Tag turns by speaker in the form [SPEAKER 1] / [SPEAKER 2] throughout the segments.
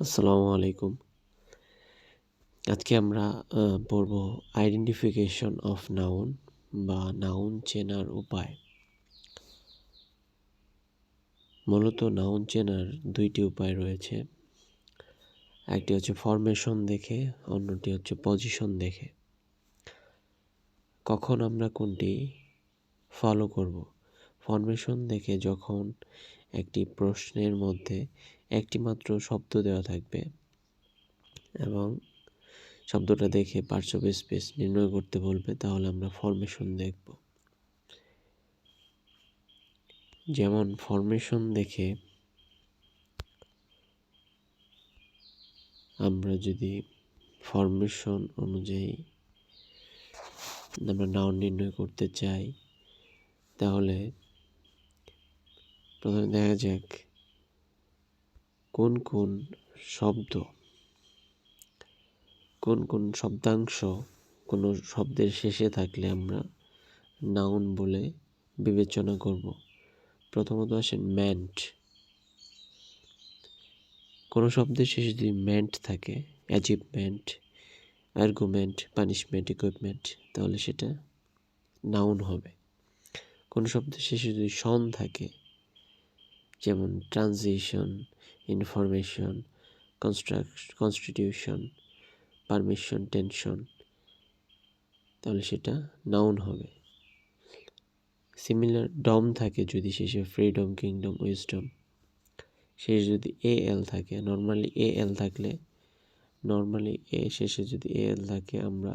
[SPEAKER 1] আসসালামু আলাইকুম। আজকে আমরা পড়ব আইডেন্টিফিকেশন অফ নাউন বা নাউন চেনার উপায়। মূলত নাউন চেনার দুইটি উপায় রয়েছে। একটি হচ্ছে ফরমেশন দেখে, অন্যটি হচ্ছে পজিশন দেখে। কখন আমরা কোনটি ফলো করব? ফরমেশন দেখে যখন একটি প্রশ্নের মধ্যে একটি মাত্র শব্দ দেওয়া থাকবে এবং শব্দটা দেখে পার্টস অফ স্পেস নির্ণয় করতে বলবে, তাহলে আমরা ফরমেশন দেখব। যেমন ফরমেশন দেখে আমরা যদি ফরমেশন অনুযায়ী আমরা নাউন নির্ণয় করতে চাই, তাহলে প্রথমে দেখা যাক কোন কোন শব্দ, কোন কোন শব্দাংশ কোনো শব্দের শেষে থাকলে আমরা নাউন বলে বিবেচনা করব। প্রথমত আসেন ম্যান্ট কোনো শব্দের শেষে যদি ম্যান্ট থাকে অ্যাচিভমেন্ট আর্গুমেন্ট পানিশমেন্ট ইকুইপমেন্ট তাহলে সেটা নাউন হবে। কোনো শব্দের শেষে যদি সন থাকে যেমন transition, information, construct, constitution, permission, tension, তাহলে সেটা নাউন হবে। সিমিলার ডম থাকে যদি শেষে ফ্রিডম, কিংডম, উইজডম। শেষে যদি এ এল থাকে, নর্মালি এ এল থাকলে, নর্মালি এ শেষে যদি এ এল থাকে, আমরা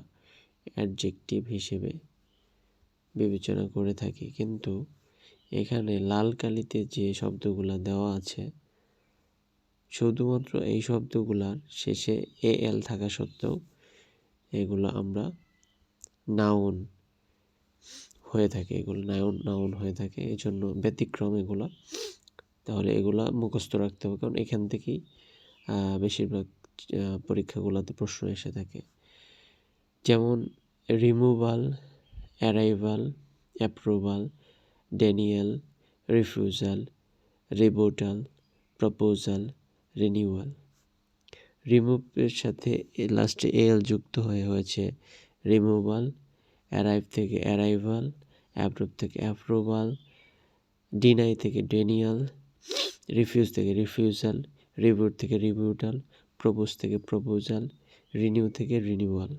[SPEAKER 1] অ্যাডজেক্টিভ হিসেবে বিবেচনা করে থাকি। কিন্তু এখানে লাল কালিতে যে শব্দগুলা দেওয়া আছে, শুধুমাত্র এই শব্দগুলার শেষে এ এল থাকা সত্ত্বেও এগুলো আমরা নাউন হয়ে থাকে, এগুলো নাউন নাউন হয়ে থাকে এই জন্য ব্যতিক্রম এগুলো। তাহলে এগুলা মুখস্থ রাখতে হবে, কারণ এখান থেকেই বেশিরভাগ পরীক্ষাগুলোতে প্রশ্ন এসে থাকে। যেমন removal arrival approval denial refusal, rebuttal, proposal, renewal. রিমুভের সাথে লাস্টে এল যুক্ত হয়ে হয়েছে। রিমুভাল, অ্যারাইভ থেকে অ্যারাইভাল, অ্যাপ্রুভ থেকে অ্যাপ্রুভাল, ডিনাই থেকে ডেনিয়াল, রিফিউজ থেকে রিফিউজাল রিভিউট থেকে রিভিউটাল প্রপোজ থেকে প্রপোজাল, রিনিউ থেকে রিনিউয়াল।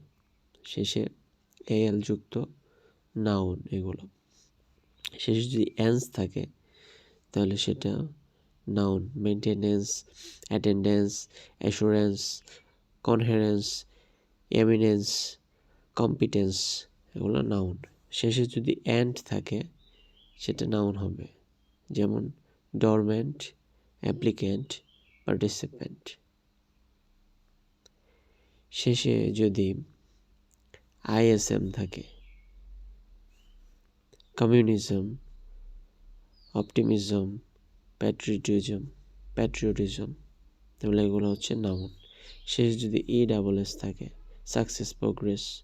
[SPEAKER 1] শেষে এল যুক্ত নাউন এগুলো। শেষে যদি অ্যান্স থাকে, তাহলে সেটা noun maintenance attendance assurance coherence eminence competence এগুলো নাউন শেষে যদি অ্যান্ড থাকে, সেটা নাউন হবে। যেমন ডরমেন্ট অ্যাপ্লিক্যান্ট পার্টিসিপেন্ট শেষে যদি আইএসএম থাকে কমিউনিজম অপটিমিজম প্যাট্রিয়টিজম প্যাট্রিয়টিজম তাহলে এগুলো হচ্ছে নাউন শেষ যদি ই ডাবল এস থাকে সাকসেস প্রোগ্রেস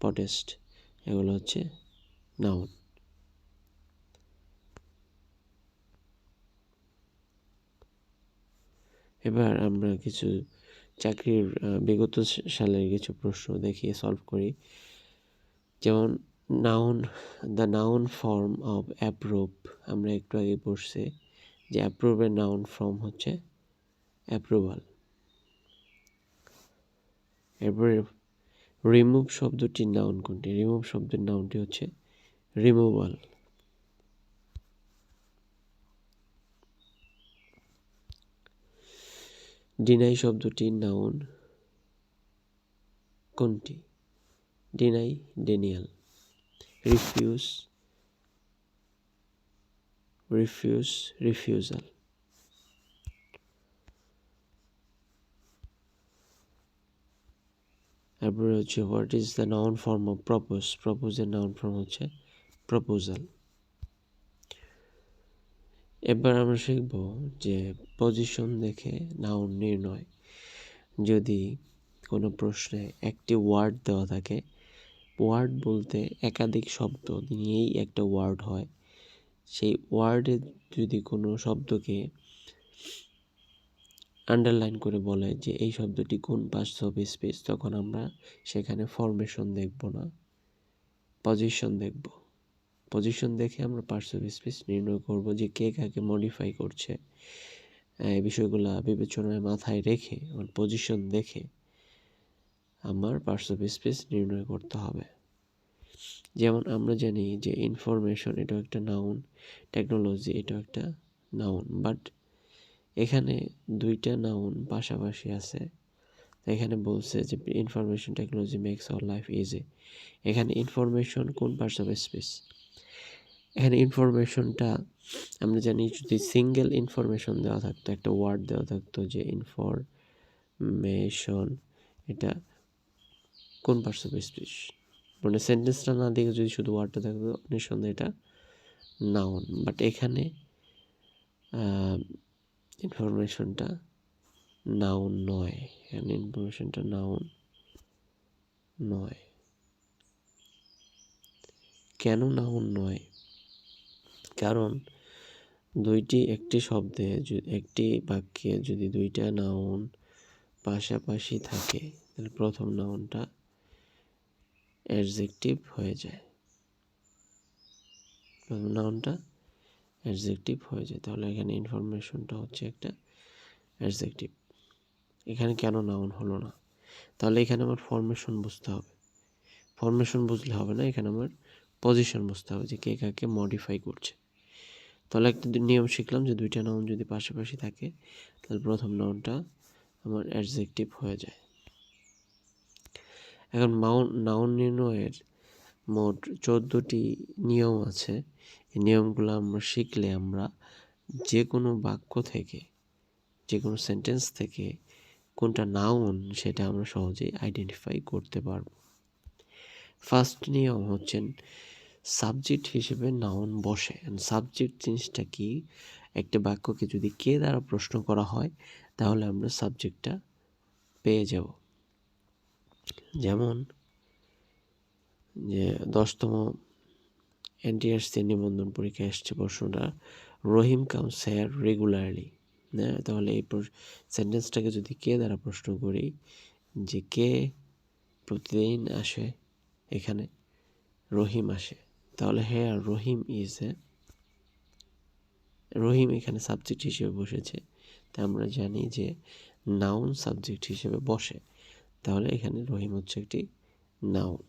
[SPEAKER 1] প্রটেস্ট এগুলো হচ্ছে নাউন এবার আমরা কিছু চাকরির বিগত সালের কিছু প্রশ্ন দেখিয়ে সলভ করি। যেমন noun the noun form of approve আমরা একটু আগে পড়ছি যে অ্যাপ্রুভের নাউন ফর্ম হচ্ছে অ্যাপ্রুভাল এরপরে রিমুভ শব্দটির নাউন কোনটি? রিমুভ শব্দের নাউনটি হচ্ছে রিমুভাল ডিনাই শব্দটির নাউন কোনটি? Deny denial refuse refuse refusal তারপরে হচ্ছে what is the noun form of propose প্রপোজের noun form হচ্ছে প্রপোজাল এবার আমরা শিখব যে পজিশন দেখে নাউন নির্ণয়। যদি কোনো প্রশ্নে একটি ওয়ার্ড দেওয়া থাকে ওয়ার্ড বলতে একাধিক শব্দ নিয়েই একটা ওয়ার্ড হয়। সেই ওয়ার্ডে যদি কোনো শব্দকে আন্ডারলাইন করে বলে যে এই শব্দটি কোন পার্টস অফ স্পেস, তখন আমরা সেখানে ফরমেশন দেখব না পজিশন দেখব। পজিশন দেখে আমরা পার্টস অফ স্পেস নির্ণয় করব যে কে কাকে মডিফাই করছে। এই বিষয়গুলো বিবেচনায় মাথায় রেখে আমার পজিশন দেখে আমার পার্টস স্পেস নির্ণয় করতে হবে। যেমন আমরা জানি যে ইনফরমেশন এটাও একটা নাউন টেকনোলজি এটাও একটা নাউন বাট এখানে দুইটা নাউন পাশাপাশি আছে। এখানে বলছে যে information technology makes our life easy এখানে ইনফরমেশন কোন পার্টস অফ স্পেস এখানে ইনফরমেশনটা আমরা জানি যদি সিঙ্গেল ইনফরমেশন দেওয়া থাকতো, একটা ওয়ার্ড দেওয়া থাকতো যে ইনফরমেশন এটা কোন পার্টস অফ স্পেস মানে সেন্টেন্সটা না দেখে যদি শুধু ওয়ার্ডটা থাকতো নিঃসন্দেহে এটা নাউন বাট এখানে ইনফরমেশনটা নাউন নয়। এখানে ইনফরমেশনটা নাউন নয়। কেন নাউন নয়? কারণ দুইটি, একটি শব্দে একটি বাক্যে যদি দুইটা নাউন পাশাপাশি থাকে, তাহলে প্রথম নাউনটা অ্যাডজেক্টিভ হয়ে যায়। নাউনটা অ্যাডজেক্টিভ হয়ে যায়। তাহলে এখানে ইনফরমেশনটা হচ্ছে একটা অ্যাডজেক্টিভ এখানে কেন নাউন হলো না? তাহলে এখানে আমার ফরমেশন বুঝতে হবে। ফরমেশন বুঝলে হবে না, এখানে আমার পজিশন বুঝতে হবে যে কে কাকে মডিফাই করছে। তাহলে একটা নিয়ম শিখলাম যে দুইটা নাউন যদি পাশাপাশি থাকে, তাহলে প্রথম নাউনটা আমার অ্যাডজেক্টিভ হয়ে যায়। এখন মাউন নাউন নির্ণয়ের মোট চোদ্দোটি নিয়ম আছে। এই নিয়মগুলো আমরা শিখলে আমরা যে কোনো বাক্য থেকে যে কোনো সেন্টেন্স থেকে কোনটা নাউন সেটা আমরা সহজেই আইডেন্টিফাই করতে পারব। ফার্স্ট নিয়ম হচ্ছেন সাবজেক্ট হিসেবে নাউন বসে। সাবজেক্ট জিনিসটা কি? একটা বাক্যকে যদি কে দ্বারা প্রশ্ন করা হয়, তাহলে আমরা সাবজেক্টটা পেয়ে যাব। যেমন যে দশতম এনটিআরসি নিবন্ধন পরীক্ষায় এসছে প্রশ্নটা, রহিম কাউন্স হেয়ার রেগুলারলি হ্যাঁ তাহলে এই সেন্টেন্সটাকে যদি কে দ্বারা প্রশ্ন করি, যে কে প্রতিদিন আসে এখানে, রহিম আসে, তাহলে হেয়ার রহিম ইজ এ রহিম এখানে সাবজেক্ট হিসেবে বসেছে। তা আমরা জানি যে নাউন সাবজেক্ট হিসেবে বসে। তাহলে এখানে রহিম হচ্ছে একটি noun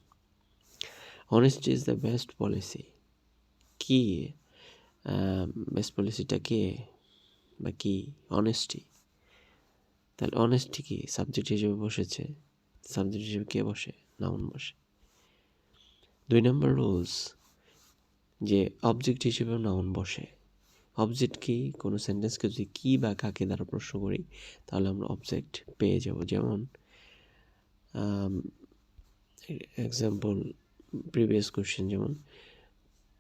[SPEAKER 1] honesty is the best policy কি? বেস্ট পলিসিটা কে? বা কি? অনেস্টি তাহলে অনেস্টি কি? সাবজেক্ট হিসেবে বসেছে। সাবজেক্ট হিসেবে কে বসে? নাউন বসে। দুই নম্বর রুলস যে অবজেক্ট হিসেবে নাউন বসে। অবজেক্ট কি? কোনো সেন্টেন্সকে যদি কী বা কাকে দ্বারা প্রশ্ন করি, তাহলে আমরা অবজেক্ট পেয়ে যাব। যেমন এক্সাম্পল প্রিভিয়াস কোশ্চেন যেমন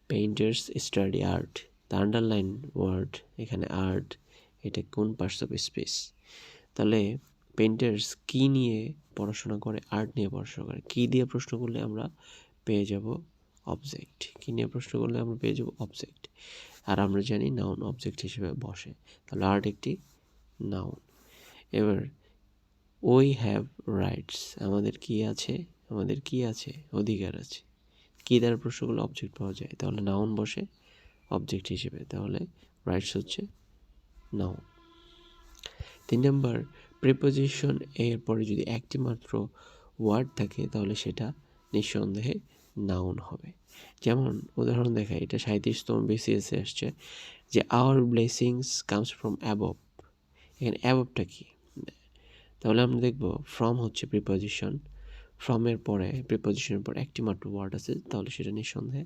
[SPEAKER 1] painters study art the underline word এখানে আর্ট এটা কোন পার্টস অফ স্পেস তাহলে পেইন্টার্স কী নিয়ে পড়াশোনা করে আর্ট নিয়ে পড়াশোনা করে? কী দিয়ে প্রশ্ন করলে আমরা পেয়ে যাব অবজেক্ট কী নিয়ে প্রশ্ন করলে আমরা পেয়ে যাব অবজেক্ট আর আমরা জানি নাউন অবজেক্ট হিসেবে বসে। তাহলে আর্ট একটি নাউন এবার ওই হ্যাভ রাইটস আমাদের কি আছে? আমাদের কি আছে? অধিকার আছে। কী দ্বারা প্রশ্ন করলে অবজেক্ট পাওয়া যায়? তাহলে নাউন বসে অবজেক্ট হিসেবে। তাহলে রাইটস হচ্ছে নাউন তিন নম্বর প্রিপোজিশন এর পরে যদি একটি মাত্র ওয়ার্ড থাকে, তাহলে সেটা নিঃসন্দেহে নাউন হবে। যেমন উদাহরণ দেখা এটা সাঁত্রিশতম বিসিএসে আসছে যে our blessings comes from above এখানে অ্যাবভটা কি? তাহলে আমরা দেখব ফ্রম হচ্ছে প্রিপোজিশন ফ্রমের পরে প্রিপোজিশনের পর একটি মাত্র ওয়ার্ড আছে, তাহলে সেটা নিঃসন্দেহে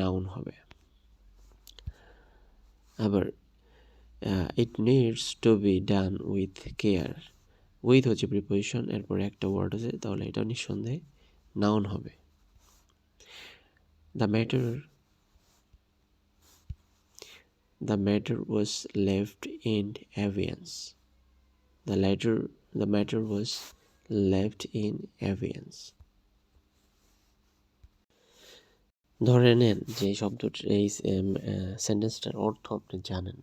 [SPEAKER 1] নাউন হবে। আবার it needs to be done with care with হচ্ছে প্রিপোজিশন এরপর একটা ওয়ার্ড আছে, তাহলে এটা নিঃসন্দেহে নাউন হবে। The matter the matter was left in abeyance the letter the matter was left in abeyance ধরে নেন যে শব্দটি এই সেন্টেন্সটার অর্থ আপনি জানেন।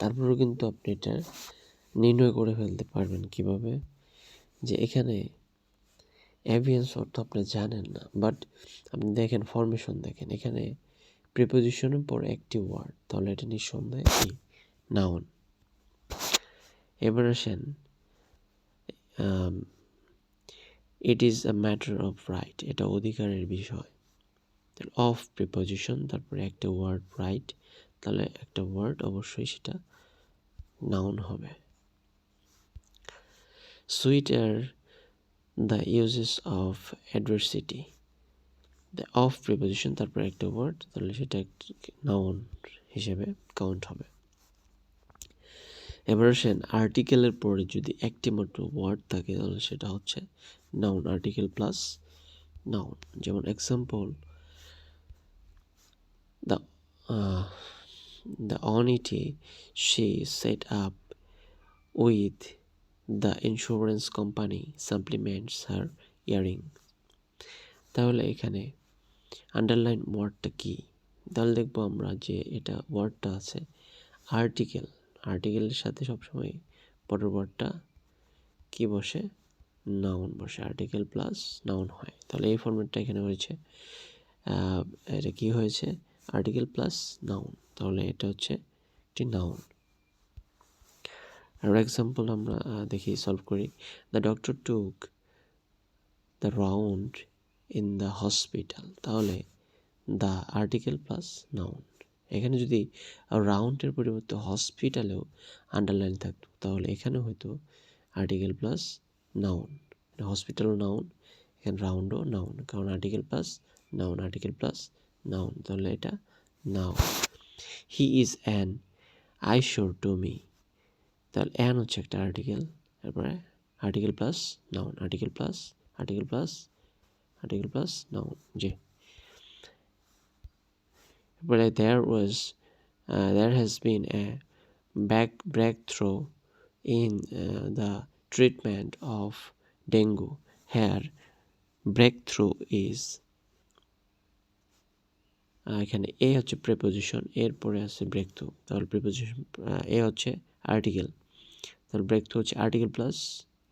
[SPEAKER 1] তারপরেও কিন্তু আপনি এটা নির্ণয় করে ফেলতে পারবেন কীভাবে যে এখানে অ্যাভিয়েন্স অর্থ আপনি জানেন না। বাট আপনি দেখেন ফরমেশন দেখেন, এখানে প্রিপোজিশনের পর একটি ওয়ার্ড তাহলে এটা নিঃসন্দেহে নাউন এবার আসেন it is a matter of right এটা অধিকারের বিষয়। অফ প্রিপোজিশন তারপরে একটা ওয়ার্ড রাইট তাহলে একটা ওয়ার্ড অবশ্যই সেটা নাউন হবে। Sweet are the uses of adversity the of preposition তারপরে একটা ওয়ার্ড তাহলে সেটা নাউন হিসেবে কাউন্ট হবে। এবার আসেন আর্টিকেলের পরে যদি একটি মাত্র ওয়ার্ড থাকে, তাহলে সেটা হচ্ছে নাউন আর্টিকেল প্লাস নাউন যেমন example the the annuity she set up with the insurance company supplements her earning তাহলে এখানে আন্ডারলাইন ওয়ার্ডটা কী? তাহলে দেখব আমরা যে এটা ওয়ার্ডটা আছে আর্টিকেল আর্টিকেলের সাথে সবসময় পরের ওয়ার্ডটা কী বসে? নাউন বসে। আর্টিকেল প্লাস নাউন হয়। তাহলে এই ফর্মেটটা এখানে হয়েছে। এটা কি হয়েছে? আর্টিকেল প্লাস নাউন তাহলে এটা হচ্ছে একটি নাউন আর এক্সাম্পল আমরা দেখি সলভ করি। The doctor took the round in the hospital তাহলে দ্য আর্টিকেল প্লাস নাউন এখানে যদি রাউন্ডের পরিবর্তে হসপিটালেও আন্ডারলাইন থাকতো, তাহলে এখানে হয়তো article plus noun hospital noun এখানে রাউন্ডও নাউন কারণ article plus noun article plus noun তাহলে এটা noun he is an eyesore to me তাহলে অ্যান হচ্ছে একটা আর্টিকেল তারপরে article plus noun article plus article plus article plus noun G. But there was uh, there has been a back breakthrough in uh, the treatment of dengue. Here breakthrough is এখানে এ হচ্ছে preposition এরপরে আছে breakthrough তাহলে preposition a হচ্ছে article তাহলে breakthrough হচ্ছে article plus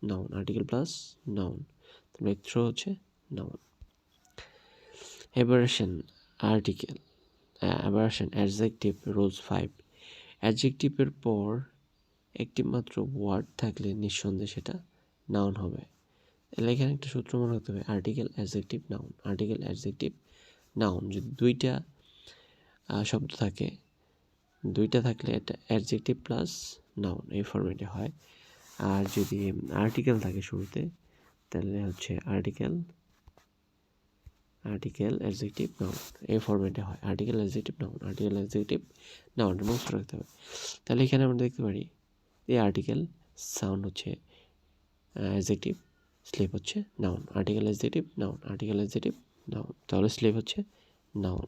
[SPEAKER 1] noun article plus noun breakthrough হচ্ছে noun এবার আসেন আর্টিকেল আবার আসেন অ্যাডজেক্টিভ রুলস ফাইভ অ্যাডজেক্টিভের পর একটি মাত্র ওয়ার্ড থাকলে নিঃসন্দেহে সেটা নাউন হবে। তাহলে এখানে একটা সূত্র মনে হতে হবে article adjective noun article adjective noun যদি দুইটা শব্দ থাকে, দুইটা থাকলে এটা অ্যাডজেক্টিভ প্লাস নাউন এই ফরম্যাটে হয়। আর যদি আর্টিকেল থাকে শুরুতে, তাহলে হচ্ছে আর্টিকেল আর্টিকেল অ্যাডজেক্টিভ নাউন এই ফরম্যাটে হয়। Article adjective noun article adjective noun মুখস্থ রাখতে হবে। তাহলে এখানে আমরা দেখতে পারি, এই আর্টিকেল সাউন্ড হচ্ছে অ্যাডজেক্টিভ স্লিপ হচ্ছে noun article adjective noun article adjective noun তাহলে স্লিপ হচ্ছে নাউন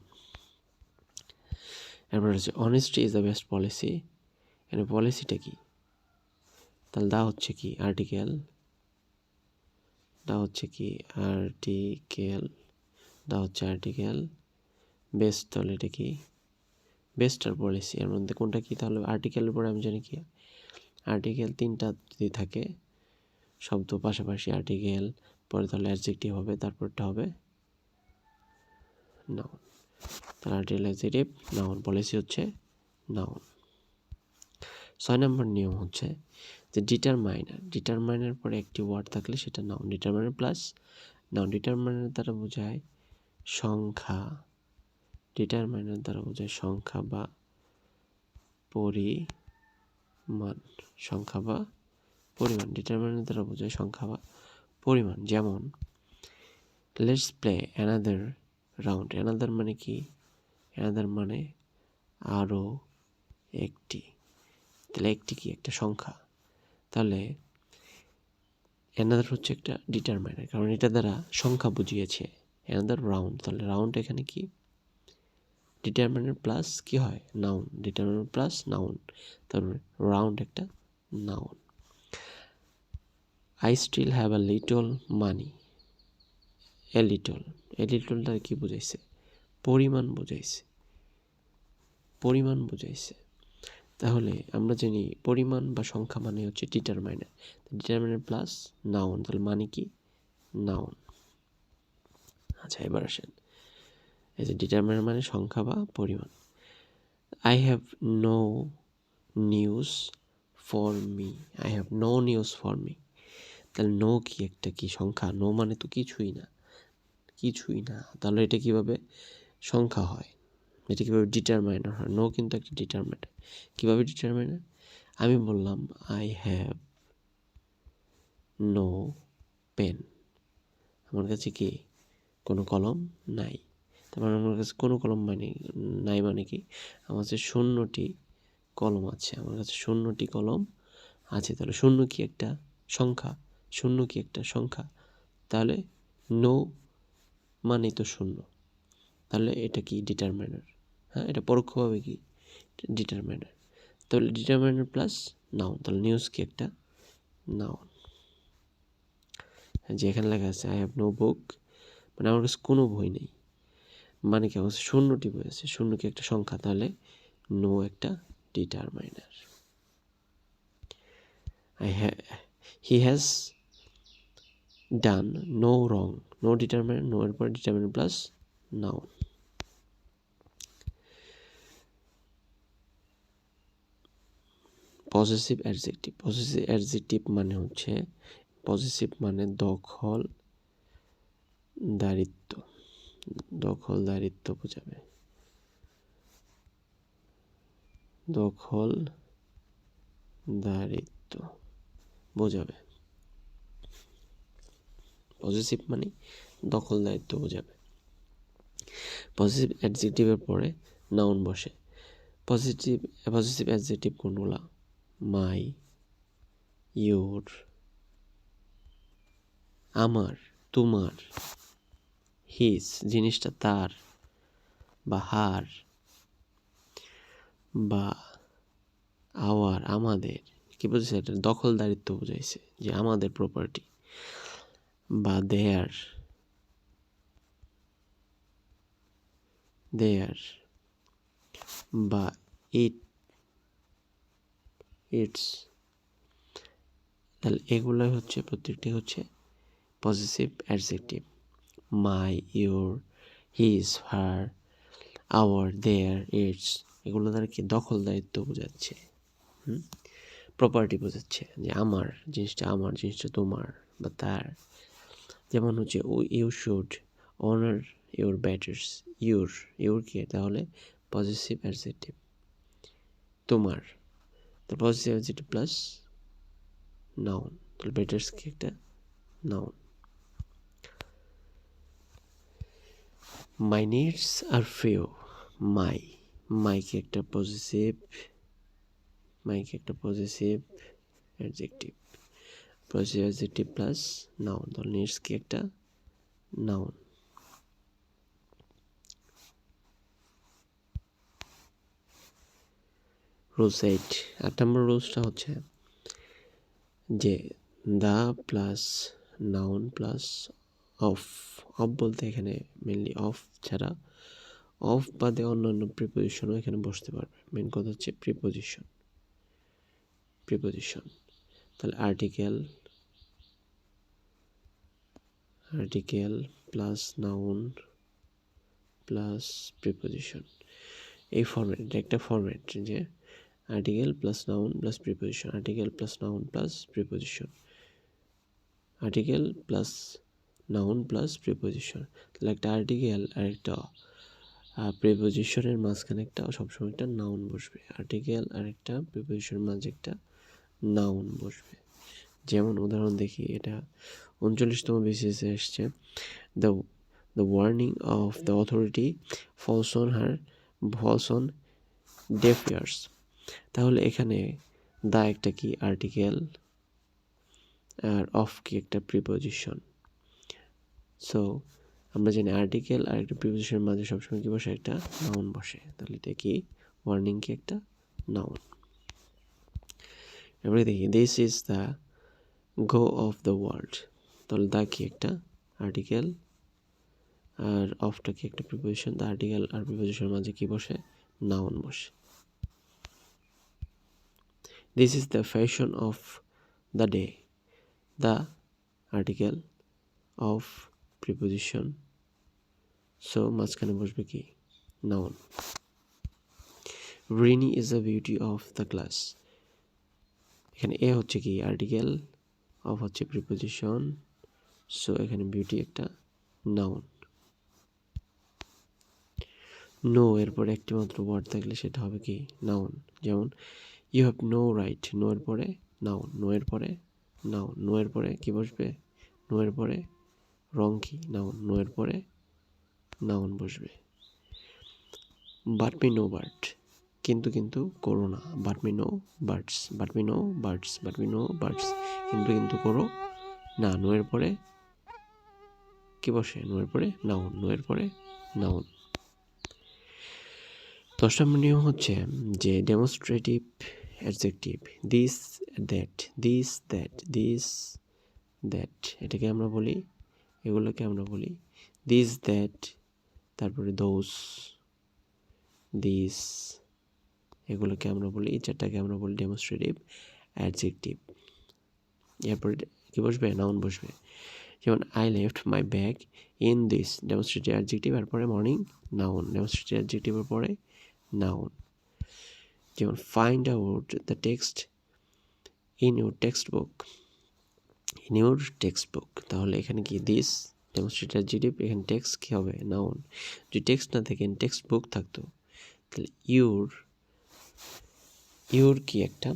[SPEAKER 1] এরপর হচ্ছে honesty is the best policy এখানে পলিসিটা কি? তাহলে দা হচ্ছে কি আর্টিকেল দা হচ্ছে কি আর্টিকেল দা হচ্ছে আর্টিকেল বেস্ট তাহলে এটা কি? বেস্ট আর পলিসি, এর মধ্যে কোনটা কি? তাহলে আর্টিকেলের পরে আমি জানি কি? আর্টিকেল তিনটা যদি থাকে শব্দ পাশাপাশি আর্টিকেল, পরে তাহলে অ্যাডজেক্টিভ হবে, তারপরটা হবে নাউন তাহলে আর্টিকেল অ্যাডজেক্টিভ নাউন পলিসি হচ্ছে নাউন ছয় নম্বর নিয়ম হচ্ছে যে ডিটারমাইনার ডিটারমাইনার পরে একটি ওয়ার্ড থাকলে সেটা noun determiner plus noun determiner দ্বারা বোঝায় সংখ্যা ডিটারমাইনার দ্বারা বোঝায় সংখ্যা বা পরিমাণ, সংখ্যা বা পরিমাণ ডিটারমাইনার দ্বারা বোঝায় সংখ্যা বা পরিমাণ। যেমন let's play another round another মানে কি? অ্যানাদার মানে আরও একটি। তাহলে একটি কি? একটা সংখ্যা। তাহলে অ্যানাদার হচ্ছে একটা ডিটারমাইনার কারণ এটা দ্বারা সংখ্যা বুঝিয়েছে। অ্যানাদার রাউন্ড তাহলে রাউন্ড এখানে কি? ডিটারমিনার প্লাস কি হয়? নাউন ডিটারমিনার প্লাস নাউন তারপরে রাউন্ড একটা noun I still have a little money a little a লিটলটা কি বুঝাইছে? পরিমাণ বুঝাইছে। পরিমাণ বুঝাইছে। তাহলে আমরা জানি পরিমাণ বা সংখ্যা মানে হচ্ছে ডিটারমাইনার ডিটারমাইনার প্লাস নাউন তাহলে মানে কি? নাউন আচ্ছা এবার আসেন। এই যে ডিটারমাইনার মানে সংখ্যা বা পরিমাণ। I have no news for me I have no news for me তাহলে নো কি একটা কি সংখ্যা? নো মানে তো কিছুই না। কিছুই না। তাহলে এটা কীভাবে সংখ্যা হয়? এটা কীভাবে ডিটারমাইনার হয়? নো কিন্তু একটা ডিটারমাইনার কীভাবে ডিটারমাইনার আমি বললাম আই হ্যাভ নো পেন আমার কাছে কি? কোনো কলম নাই। তার মানে আমার কাছে কোনো কলম মানে নাই মানে কি? আমার কাছে শূন্যটি কলম আছে, আমার কাছে শূন্যটি কলম আছে। তাহলে শূন্য কি একটা সংখ্যা? শূন্য কি একটা সংখ্যা? তাহলে নো মানে তো শূন্য। তাহলে এটা কি ডিটারমাইনার হ্যাঁ এটা পরোক্ষভাবে কি ডিটারমাইনার তাহলে ডিটারমাইনার প্লাস নাউন তাহলে নিউজ কি একটা? নাউন যে এখানে লেখা আছে আই হ্যাভ নো বুক মানে আমার কাছে কোনো বই নেই। মানে কি, আমার শূন্যটি বই আছে। শূন্য কি একটা সংখ্যা, তাহলে নো একটা determiner I he has done no wrong no determiner no এর পর determiner plus noun possessive adjective possessive adjective মানে হচ্ছে পজিটিভ মানে দখল দারিত্ব দখল দারিত্ব বোঝাবে। দখল দারিত্ব বোঝাবে। পজিটিভ মানে দখল দায়িত্ব বোঝাবে। পজিটিভ অ্যাডজেক্টিভের পরে নাউন বসে। পজিটিভ পজিটিভ অ্যাডজেক্টিভ কোনগুলা? মাই ইয়োর আমার, তোমার। হিস, জিনিসটা তার, বা হার, বা আওয়ার, আমাদের, কি বলছে এটা? দখলদারিত্ব বোঝাইছে, যে আমাদের প্রপার্টি বা দেয়ার দেয়ার বা ইট ইটস তাহলে এগুলোই হচ্ছে প্রত্যেকটি হচ্ছে possessive adjective my your his her our their its এগুলো দ্বারা কি দখল দায়িত্ব বোঝাচ্ছে? হুম? প্রপার্টি বোঝাচ্ছে যে আমার জিনিসটা আমার, জিনিসটা তোমার বা তার। যেমন হচ্ছে ও you should honour your betters your your কি? তাহলে পজিটিভ অ্যাডজেক্টিভ তোমার। তো পজিটিভ অ্যাডজেক্টিভ প্লাস নাউন তাহলে বেটার্স কি একটা? Noun my needs are few my my কি একটা পজিটিভ মাই কি একটা possessive adjective possessive adjective plus noun তাহলে নিডস কি একটা? নাউন রুলস এইট আট নম্বর রুলসটা হচ্ছে যে the plus noun plus of of বলতে এখানে মেনলি অফ ছাড়া অফ বাদে অন্যান্য প্রিপোজিশনও এখানে বসতে পারবে। মেন কথা হচ্ছে প্রিপোজিশন প্রিপোজিশন তাহলে article article plus noun plus preposition এই ফর্মেট এটা একটা ফর্মেট যে article plus noun plus preposition article plus noun plus preposition article plus noun plus preposition তাহলে একটা আর্টিকেল আর একটা প্রিপোজিশনের মাঝখানে একটা সবসময় একটা নাউন বসবে। আর্টিকেল আর একটা প্রিপোজিশনের মাঝে একটা নাউন বসবে। যেমন উদাহরণ দেখি, এটা উনচল্লিশতম বিসিএসে এসছে the the warning of the authority falls on her falls on deaf ears তাহলে এখানে দা একটা কি? আর্টিকেল আর অফ কি? একটা প্রিপোজিশন সো আমরা জানি আর্টিকেল আর একটা প্রিপোজিশনের মাঝে সবসময় কী বসে? একটা নাউন বসে। তাহলে এটা কি? ওয়ার্নিং কি একটা? নাউন এবারে দেখি this is the go of the world তাহলে দা কি একটা? আর্টিকেল আর অফটা কি একটা প্রিপোজিশন দ্য আর্টিকেল আর প্রিপোজিশনের মাঝে কি বসে? নাউন বসে। This is the fashion of the day the article of preposition so মাঝখানে বসবে কি? Noun Rini is the beauty of the class এখানে এ হচ্ছে কি? আর্টিকেল অফ হচ্ছে প্রিপোজিশন সো এখানে বিউটি একটা নাউন নো এরপরে একটি মাত্র ওয়ার্ড থাকলে সেটা হবে কি? নাউন যেমন you have no right no এর পরে নাউন নো এর পরে নাউন নো এর পরে কি বসবে? নো এর পরে রং কি? নাউন নো এর পরে নাউন বসবে। বাট মি নো বার্ড কিন্তু কিন্তু করো না। But me no buts but me no buts but me no buts কিন্তু কিন্তু করো না নো এর পরে কি বসে? নো এর পরে নাউন নো এর পরে নাউন। দশ নম্বর নিয়ম হচ্ছে যে demonstrative adjective this that this that this that এটাকে আমরা বলি এগুলোকে আমরা বলি দিস দ্যাট তারপরে দোস দিস এগুলোকে আমরা বলি, এই চারটাকে আমরা বলি ডেমনস্ট্রেটিভ অ্যাডজেক্টিভ এরপরে কী বসবে? নাউন বসবে। যেমন I left my bag in this demonstrative adjective এরপরে মর্নিং নাউন ডেমনস্ট্রেটিভ অ্যাডজেক্টিভের পরে নাউন যেমন find out the text in your textbook in your textbook তাহলে এখানে কি দিস ডেমনস্ট্রেটিভ অ্যাডজেক্টিভ এখানে টেক্সট কী হবে? নাউন। যদি টেক্সট না থাকে টেক্সট বুক থাকতো। তাহলে ইউর ইউর কি একটা?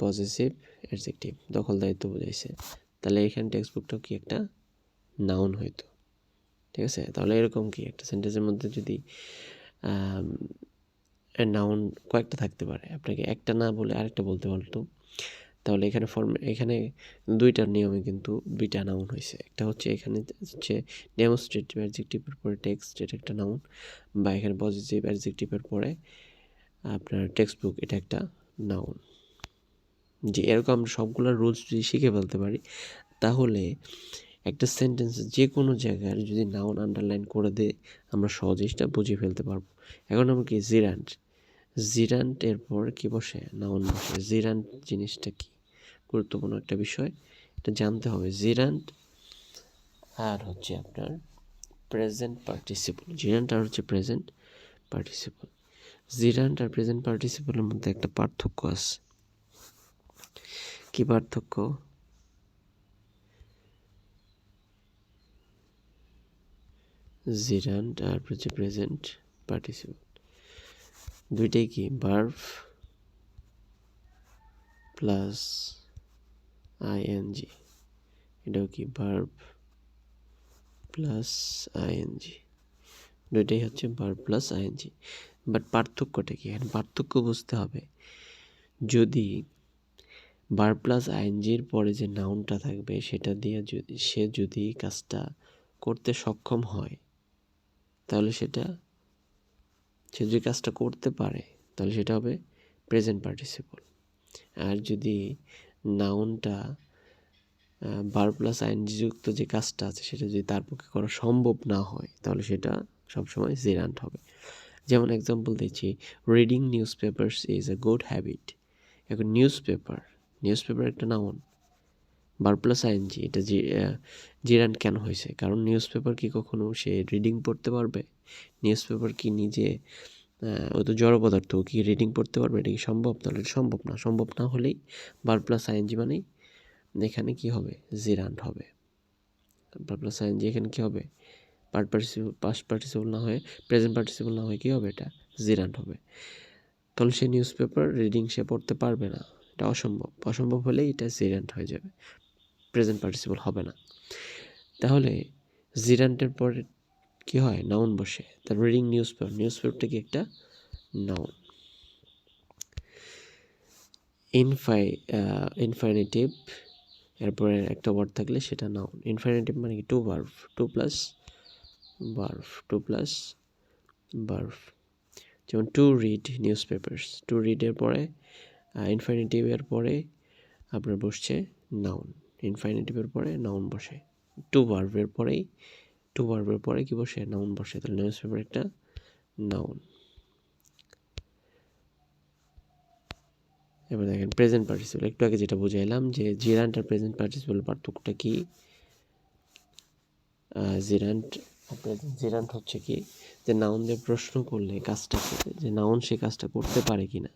[SPEAKER 1] পজিটিভ অ্যাডজেক্টিভ, দখল দায়িত্ব বোঝাইছে। তাহলে এখানে টেক্সট বুকটাও কি একটা? নাউন হইতো। ঠিক আছে? তাহলে এরকম কি একটা সেন্টেন্সের মধ্যে যদি নাউন কয়েকটা থাকতে পারে। আপনাকে একটা না বলে আরেকটা বলতে পারতো তাহলে এখানে ফর্ম এখানে দুইটার নিয়মে কিন্তু দুইটা নাউন হয়েছে। একটা হচ্ছে এখানে হচ্ছে ডেমোস্ট্রেটিভ অ্যাডজেক্টিভের পরে টেক্সট এটা একটা নাউন বা এখানে পজিটিভ অ্যাডজেক্টিভের পরে আপনার টেক্সট বুক এটা একটা নাউন যে এরকম আমরা সবগুলো রুলস যদি শিখে ফেলতে পারি, তাহলে একটা সেন্টেন্স যে কোনো জায়গায় যদি নাউন আন্ডারলাইন করে দে, আমরা সহজেই সেটা বুঝে ফেলতে পারব। এখন আমরা কি জিরান্ট জিরান্ট এরপর কি বসে নাউন বসে? জিরান্ট জিনিসটা কি? গুরুত্বপূর্ণ একটা বিষয়। এটা জানতে হবে। জিরান্ট আর হচ্ছে আপনার প্রেজেন্ট পার্টিসিপল। জিরান্ট আর হচ্ছে প্রেজেন্ট পার্টিসিপল। জিরান্ট আর প্রেজেন্ট পার্টিসিপলের মধ্যে একটা পার্থক্য আছে। কি পার্থক্য? জিরান্ট আর হচ্ছে প্রেজেন্ট পার্টিসিপল। দুইটাই কি? বার্ভ প্লাস আইএনজি এটাও কি? বার্ভ প্লাস আইএনজি দুইটাই হচ্ছে বার্ভ প্লাস আইএনজি বাট পার্থক্যটা কি? এখানে পার্থক্য বুঝতে হবে। যদি বার প্লাস আইএনজির পরে যে নাউনটা থাকবে, সেটা দিয়ে যদি সে যদি কাজটা করতে সক্ষম হয়, তাহলে সেটা সে যদি কাজটা করতে পারে, তাহলে সেটা হবে প্রেজেন্ট পার্টিসিপল আর যদি নাউনটা বার প্লাস আইন যুক্ত যে কাজটা আছে, সেটা যদি তার পক্ষে করা সম্ভব না হয়, তাহলে সেটা সবসময় জেরান্ট হবে। যেমন এক্সাম্পল দিচ্ছি reading newspapers is a good habit এখন নিউজ পেপার নিউজ পেপার একটা নাউন বার প্লাস আইএনজি, এটা জি জিরান কেন হয়েছে? কারণ নিউজ পেপার কি কখনো সে রিডিং পড়তে পারবে? নিউজ পেপার কি নিজে ও তো জড় পদার্থ, কি রিডিং পড়তে পারবে? এটা কি সম্ভব? তাহলে সম্ভব না। সম্ভব না হলেই বার প্লাস আইএনজি মানেই এখানে কি হবে? জিরান্ট হবে। বার প্লাস আইএনজি এখানে কি হবে? পার্ট পার্টিসিপল পাস্ট পার্টিসিপল না হয়ে প্রেজেন্ট পার্টিসিপল না হয়ে কী হবে এটা? জিরান্ট হবে। তাহলে সে নিউজ পেপার রিডিং সে পড়তে পারবে না। এটা অসম্ভব। অসম্ভব হলেই এটা জিরান্ট হয়ে যাবে। প্রেজেন্ট পার্টিসিপল হবে না। তাহলে জিরান্টের পরে কি হয়? নাউন বসে। তার রিডিং নিউজ পেপার নিউজ পেপারটা কি একটা? নাউন ইনফাই ইনফাইনেটিভ এরপরে একটা ওয়ার্ড থাকলে সেটা নাউন ইনফাইনেটিভ মানে কি? Two বার্ভ two plus বার্ভ two plus বার্ভ যেমন to read news papers two রিডের পরে ইনফাইনেটিভের পরে আপনার বসছে নাউন ইনফাইনেটিভের পরে নাউন বসে। টু ভার্ভের পরেই টু ভার্ভের পরে কি বসে? নাউন বসে। তাহলে নিউজ পেপার একটা নাউন এবার দেখেন প্রেজেন্ট পার্টিসিপল একটু আগে যেটা বুঝাইলাম যে জিরান্ট আর প্রেজেন্ট পার্টিসিপল পার্থক্যটা কি? জিরান্ট জিরান্ট হচ্ছে কি? যে নাউন দিয়ে প্রশ্ন করলে কাজটা যে নাউন সে কাজটা করতে পারে কি না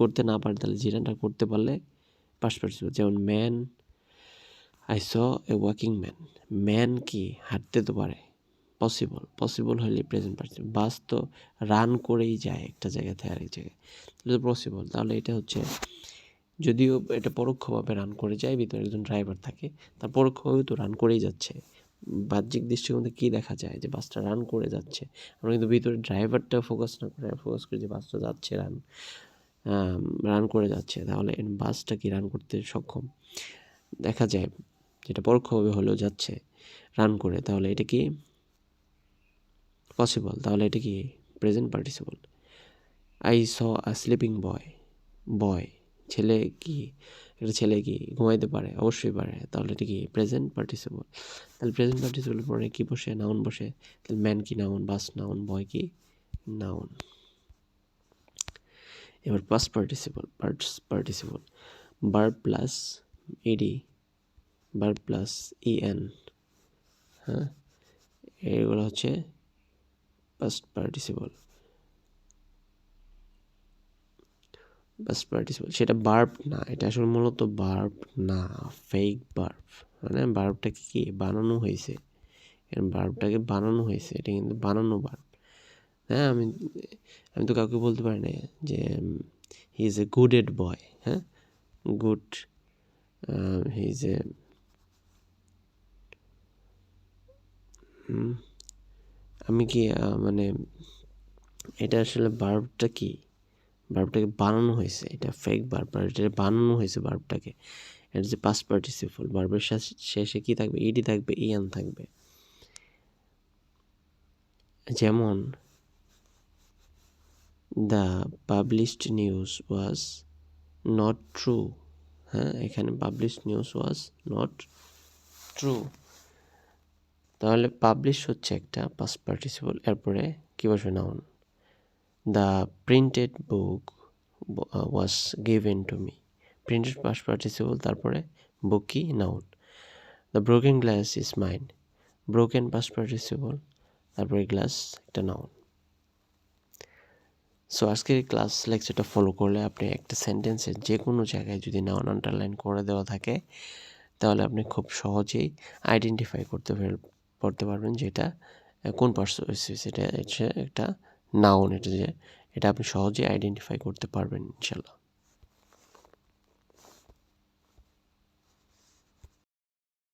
[SPEAKER 1] করতে না পারে, তাহলে জিরান্টটা করতে পারলে পার্টিসিপল যেমন man I saw a walking man man কি? হাঁটতে তো পারে। পসিবল পসিবল হলে প্রেজেন্ট পার্টিসিপল বাস তো রান করেই যায় একটা জায়গা থেকে আরেক জায়গায়। তো পসিবল তাহলে এটা হচ্ছে, যদিও এটা পরোক্ষভাবে রান করে যায়, ভিতরে একজন ড্রাইভার থাকে, তার পরোক্ষভাবে তো রান করেই যাচ্ছে। বাহ্যিক দৃষ্টিকোণ কী দেখা যায় যে বাসটা রান করে যাচ্ছে? আমরা কিন্তু ভিতরে ড্রাইভারটা ফোকাস না করে ফোকাস করি যে বাসটা যাচ্ছে রান রান করে যাচ্ছে। তাহলে বাসটা কি রান করতে সক্ষম? দেখা যায় যেটা পরোক্ষভাবে হলেও যাচ্ছে রান করে, তাহলে এটা কি পসিবল তাহলে এটা কি present participle I saw a sleeping boy boy ছেলে কি? একটা ছেলে কি ঘুমাইতে পারে? অবশ্যই পারে। তাহলে এটা কি প্রেজেন্ট পার্টিসিপল তাহলে প্রেজেন্ট পার্টিসিপল পরে কি বসে? নাউন বসে। তাহলে ম্যান কি নাউন বাস নাউন বয় কি নাউন এবার পাস পার্টিসিপল পার্টস পার্টিসিপল বার প্লাস ইডি বার প্লাস ইএন হ্যাঁ? এগুলো হচ্ছে পাস্ট পার্টিসিপল পাস্ট পার্টিসিপল সেটা বার্ব না, এটা আসলে মূলত বার্ব না ফেক বার্ব মানে বার্বটাকে কি বানানো হয়েছে? বার্বটাকে বানানো হয়েছে, এটা কিন্তু বানানো বার্ব হ্যাঁ আমি আমি তো কাউকে বলতে পারি না যে he is a good add boy হ্যাঁ? গুড হি ইজ এ আমি কি মানে এটা আসলে বার্বটা কি? বার্বটাকে বানানো হয়েছে, এটা ফেক বার্ব এটা বানানো হয়েছে বার্বটাকে এটা যে পাস পার্টিসিপল বার্বের শেষে কি থাকবে? ইডি থাকবে ইয়ান থাকবে। যেমন the published news was not true হ্যাঁ এখানে published news was not true তাহলে পাবলিশ হচ্ছে একটা পাস পার্টিসিপল এরপরে কী বসবে? Noun the printed book was given to me printed past participle তারপরে book noun the broken glass is mine broken past participle তারপরে গ্লাস একটা নাউন সো আজকের ক্লাস লেকচারটা ফলো করলে আপনি একটা সেন্টেন্সের যে কোনো জায়গায় যদি নাউন আন্ডারলাইন করে দেওয়া থাকে, তাহলে আপনি খুব সহজেই আইডেন্টিফাই করতে পড়তে পারবেন যেটা কোন পার্সন সেটা হচ্ছে একটা নাউন এটা যে, এটা আপনি সহজেই আইডেন্টিফাই করতে পারবেন ইনশাল্লাহ